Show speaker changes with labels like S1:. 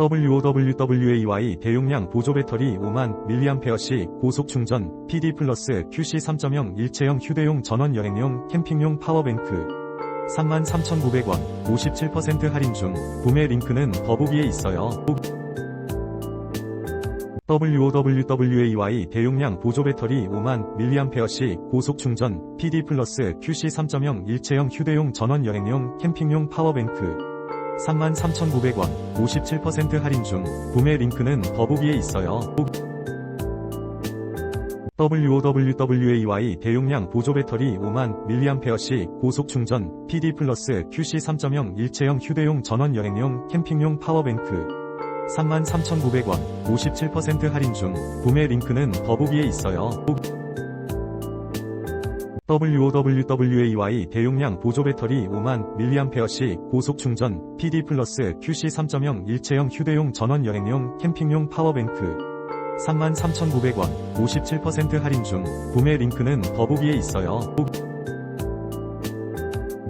S1: WOWWAY 대용량 보조 배터리 5만 mAh 고속 충전 PD 플러스 QC 3.0 일체형 휴대용 전원 여행용 캠핑용 파워뱅크 33,900원 57% 할인 중 구매 링크는 더보기에 있어요. WOWWAY 대용량 보조 배터리 5만 mAh 고속 충전 PD 플러스 QC 3.0 일체형 휴대용 전원 여행용 캠핑용 파워뱅크 33,900원 57% 할인 중 구매 링크는 더보기에 있어요. WOWWAY 대용량 보조 배터리 5만 mAh 고속 충전 PD 플러스 QC 3.0 일체형 휴대용 전원 여행용 캠핑용 파워뱅크 33,900원 57% 할인 중 구매 링크는 더보기에 있어요. WOWWAY 대용량 보조 배터리 5만 mAh 고속 충전 PD 플러스 QC 3.0 일체형 휴대용 전원 여행용 캠핑용 파워뱅크 33,900원 57% 할인 중 구매 링크는 더보기에 있어요.